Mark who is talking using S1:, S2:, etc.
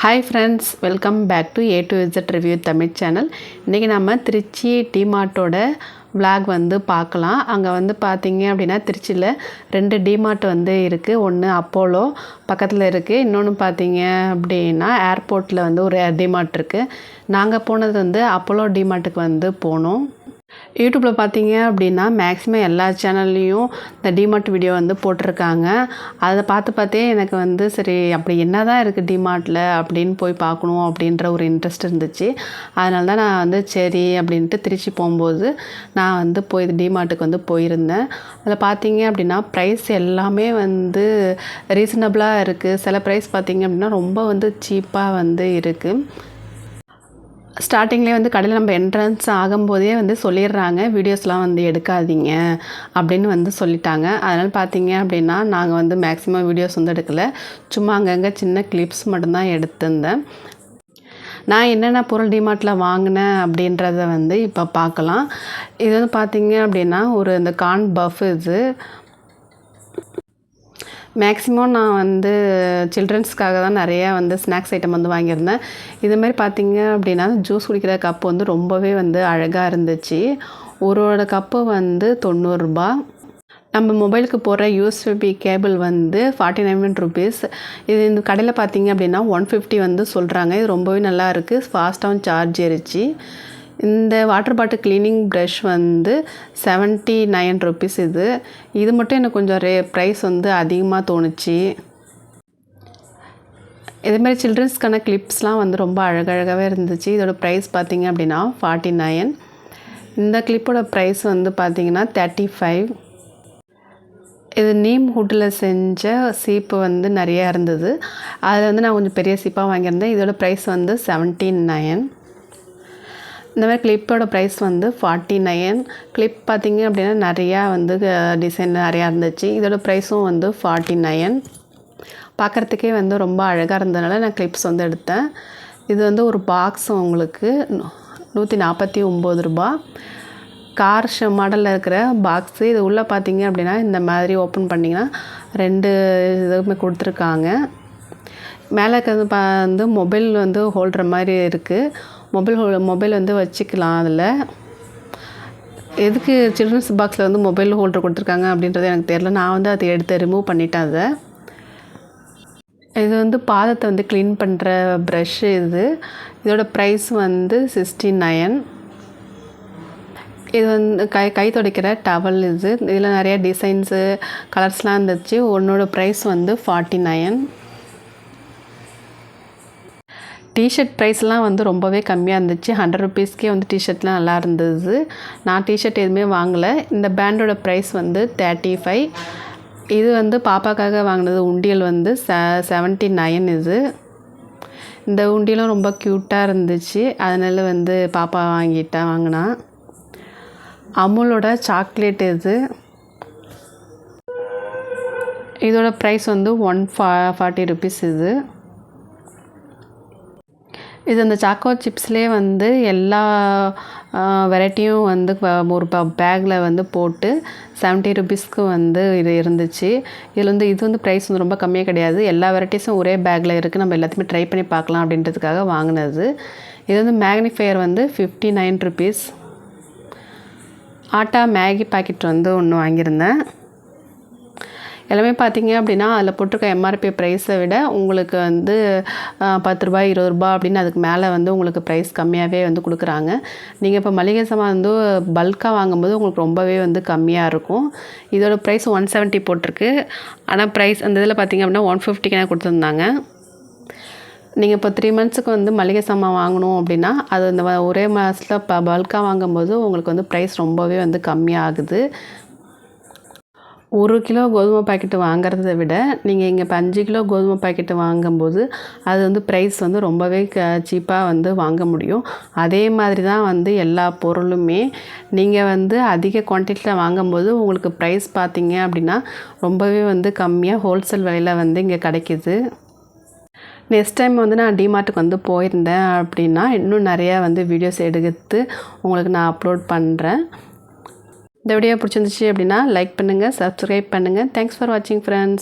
S1: Hi friends welcome back to A to Z review Tamil channel இன்றைக்கி நம்ம Trichy டிமார்ட்டோட vlog வந்து பார்க்கலாம். அங்கே வந்து பார்த்தீங்க அப்படின்னா திருச்சியில் ரெண்டு டிமார்ட் வந்து இருக்குது ஒன்று அப்போலோ பக்கத்தில் இருக்குது இன்னொன்று பார்த்தீங்க அப்படின்னா ஏர்போர்ட்டில் வந்து ஒரு டிமார்ட் இருக்குது நாங்கள் போனது வந்து அப்போலோ டிமார்ட்டுக்கு வந்து போனோம். யூடியூப்பில் பார்த்தீங்க அப்படின்னா மேக்ஸிமம் எல்லா சேனல்லையும் இந்த டிமார்ட் வீடியோ வந்து போட்டிருக்காங்க. அதை பார்த்து பார்த்தே எனக்கு வந்து சரி அப்படி என்ன தான் இருக்குது டிமார்ட்டில் அப்படின்னு போய் பார்க்கணும் அப்படின்ற ஒரு இன்ட்ரெஸ்ட் இருந்துச்சு. அதனால தான் நான் வந்து சரி அப்படின்ட்டு திருச்சி போகும்போது நான் வந்து போய் டிமார்ட்டுக்கு வந்து போயிருந்தேன். அதில் பார்த்தீங்க அப்படின்னா ப்ரைஸ் எல்லாமே வந்து ரீசனபிளாக இருக்குது சில ப்ரைஸ் பார்த்தீங்க அப்படின்னா ரொம்ப வந்து சீப்பாக வந்து இருக்குது ஸ்டார்டிங்லேயே வந்து கடையில் நம்ம என்ட்ரன்ஸ் ஆகும்போதே வந்து சொல்லிடுறாங்க. வீடியோஸ்லாம் வந்து எடுக்காதீங்க அப்படின்னு வந்து சொல்லிட்டாங்க. அதனால் பார்த்தீங்க அப்படின்னா நாங்கள் வந்து மேக்ஸிமம் வீடியோஸ் வந்து எடுக்கலை. சும்மா அங்கங்கே சின்ன கிளிப்ஸ் மட்டும்தான் எடுத்திருந்தேன். நான் என்னென்ன பொருள் டிமார்ட்டில் வாங்கினேன் அப்படின்றத வந்து இப்போ பார்க்கலாம் இது வந்து பார்த்தீங்க அப்படின்னா ஒரு இந்த கார்ன் பஃப் இது. மேக்ஸிமம் நான் வந்து சில்ட்ரன்ஸ்க்காக தான் நிறையா வந்து ஸ்நாக்ஸ் ஐட்டம் வந்து வாங்கியிருந்தேன். இதுமாதிரி பார்த்திங்க அப்படின்னா ஜூஸ் குடிக்கிற கப்பு வந்து ரொம்பவே வந்து அழகாக இருந்துச்சு. ஒரு கப்பு வந்து தொண்ணூறுரூபா நம்ம மொபைலுக்கு போடுற யூஎஸ்பி கேபிள் வந்து ஃபார்ட்டி நைன் ருபீஸ் இது இந்த கடையில் பார்த்தீங்க அப்படின்னா ஒன் ஃபிஃப்டி வந்து சொல்கிறாங்க இது ரொம்பவே நல்லா இருக்குது ஃபாஸ்ட்டாகவும் சார்ஜ் ஏறிச்சு. இந்த வாட்டர் பாட்டில் க்ளீனிங் ப்ரஷ் வந்து செவன்ட்டி நைன் ருபீஸ் இது. இது மட்டும் எனக்கு கொஞ்சம் ரே ப்ரைஸ் வந்து அதிகமாக தோணுச்சு. இதேமாதிரி சில்ட்ரன்ஸ்க்கான கிளிப்ஸ்லாம் வந்து ரொம்ப அழகழகாகவே இருந்துச்சு. இதோட ப்ரைஸ் பார்த்திங்க அப்படின்னா ஃபார்ட்டி நைன் இந்த கிளிப்போட ப்ரைஸ் வந்து பார்த்திங்கன்னா தேர்ட்டி ஃபைவ் இது நீம் ஹுட்டில் செஞ்ச சீப்பு வந்து நிறையா இருந்தது. அதில் வந்து நான் கொஞ்சம் பெரிய சீப்பாக வாங்கியிருந்தேன். இதோட ப்ரைஸ் வந்து செவன்டீன் நைன் இந்த மாதிரி கிளிப்போட ப்ரைஸ் வந்து ஃபார்ட்டி நைன் கிளிப் பார்த்திங்க அப்படின்னா நிறையா வந்து டிசைன் நிறையா இருந்துச்சு. இதோட ப்ரைஸும் வந்து ஃபார்ட்டி நைன் பார்க்குறதுக்கே வந்து ரொம்ப அழகாக இருந்ததுனால நான் கிளிப்ஸ் வந்து எடுத்தேன். இது வந்து ஒரு பாக்ஸ் உங்களுக்கு நூற்றி நாற்பத்தி ஒம்பது ரூபா. கார் மாடலில் இருக்கிற பாக்ஸு இது உள்ளே பார்த்தீங்க அப்படின்னா இந்த மாதிரி ஓப்பன் பண்ணிங்கன்னா ரெண்டு இதுவுமே கொடுத்துருக்காங்க. மேலே இருக்கிறது வந்து மொபைல் வந்து ஹோல்டுற மாதிரி இருக்குது மொபைல் ஹோல் மொபைல் வந்து வச்சுக்கலாம் அதில். எதுக்கு சில்ட்ரன்ஸ் பாக்ஸில் வந்து மொபைல் ஹோல்டர் கொடுத்துருக்காங்க அப்படின்றது எனக்கு தெரில நான் வந்து அதை எடுத்து ரிமூவ் பண்ணிட்டேன் அதை. இது வந்து பாதத்தை வந்து க்ளீன் பண்ணுற ப்ரஷ்ஷு இது. இதோட ப்ரைஸ் வந்து சிக்ஸ்டி நயன் இது வந்து கை கை துடைக்கிற டவல் இது. இதில் நிறைய டிசைன்ஸு கலர்ஸ்லாம் இருந்துச்சு. ஒன்றோட ப்ரைஸ் வந்து ஃபார்ட்டி நயன் டிஷர்ட் ப்ரைஸ்லாம் வந்து ரொம்பவே கம்மியாக இருந்துச்சு. ஹண்ட்ரட் ருபீஸ்க்கே வந்து டிஷர்ட்லாம் நல்லா இருந்தது. நான் டிஷர்ட் எதுவுமே வாங்கலை. இந்த பேண்டோட ப்ரைஸ் வந்து தேர்ட்டி ஃபைவ் இது வந்து பாப்பாக்காக வாங்கினது உண்டியல் வந்து செ செவன்ட்டி நைன் இது. இந்த உண்டியலும் ரொம்ப க்யூட்டாக இருந்துச்சு. அதனால் வந்து பாப்பா வாங்கிட்டேன் வாங்கினா. அமுலோட சாக்லேட் இது. இதோட ப்ரைஸ் வந்து ஒன் ஃபா ஃபார்ட்டி ருபீஸ் இது. இது அந்த சாக்கோ சிப்ஸ்லேயே வந்து எல்லா வெரைட்டியும் வந்து ஒரு பேக்கில் வந்து போட்டு செவன்ட்டி ருபீஸ்க்கு வந்து இது இருந்துச்சு. இதில் வந்து இது வந்து ப்ரைஸ் வந்து ரொம்ப கம்மியாக கிடையாது. எல்லா வெரைட்டிஸும் ஒரே பேக்கில் இருக்குது நம்ம எல்லாத்தையுமே ட்ரை பண்ணி பார்க்கலாம் அப்படின்றதுக்காக வாங்கினது. இது வந்து மேக்னிஃபையர் வந்து fifty nine rupees atta Maggi packet வந்து ஒன்று வாங்கியிருந்தேன். எல்லாமே பார்த்தீங்க அப்படின்னா அதில் போட்டிருக்க எம்ஆர்பி ப்ரைஸை விட உங்களுக்கு வந்து பத்து ரூபாய் இருபது ரூபா அப்படின்னு அதுக்கு மேலே வந்து உங்களுக்கு ப்ரைஸ் கம்மியாகவே வந்து கொடுக்குறாங்க. நீங்கள் இப்போ மளிகை சாமான் வந்து பல்காக வாங்கும்போது உங்களுக்கு ரொம்பவே வந்து கம்மியாக இருக்கும். இதோட ப்ரைஸ் ஒன் செவன்ட்டி போட்டிருக்கு. ஆனால் ப்ரைஸ் அந்த இதில் பார்த்தீங்க அப்படின்னா ஒன் ஃபிஃப்டிக்கு கொடுத்துருந்தாங்க. நீங்கள் இப்போ த்ரீ மந்த்ஸுக்கு வந்து மளிகை சாமான் வாங்கணும் அப்படின்னா அது இந்த ஒரே மாதத்தில் ப பல்காக வாங்கும்போது உங்களுக்கு வந்து ப்ரைஸ் ரொம்பவே வந்து கம்மியாகுது. ஒரு கிலோ கோதுமை பாக்கெட்டு வாங்குறத விட நீங்கள் இங்கே இப்போ அஞ்சு கிலோ கோதுமை பாக்கெட்டு வாங்கும்போது அது வந்து ப்ரைஸ் வந்து ரொம்பவே க சீப்பாக வந்து வாங்க முடியும். அதே மாதிரி தான் வந்து எல்லா பொருளுமே நீங்கள் வந்து அதிக குவான்டிட்டியில் வாங்கும்போது உங்களுக்கு ப்ரைஸ் பார்த்தீங்க அப்படின்னா ரொம்பவே வந்து கம்மியாக ஹோல்சேல் விலையில் வந்து இங்கே கிடைக்கிது. நெக்ஸ்ட் டைம் வந்து நான் டிமார்ட்டுக்கு வந்து போயிருந்தேன் அப்படின்னா இன்னும் நிறையா வந்து வீடியோஸ் எடுத்து உங்களுக்கு நான் அப்லோட் பண்ணுறேன் இந்த வீடியோ பிடிச்சிருந்துச்சு அப்படின்னா லைக் பண்ணுங்கள் சப்ஸ்கிரைப் பண்ணுங்கள் தேங்க்ஸ் ஃபார் வாட்சிங் ஃப்ரெண்ட்ஸ்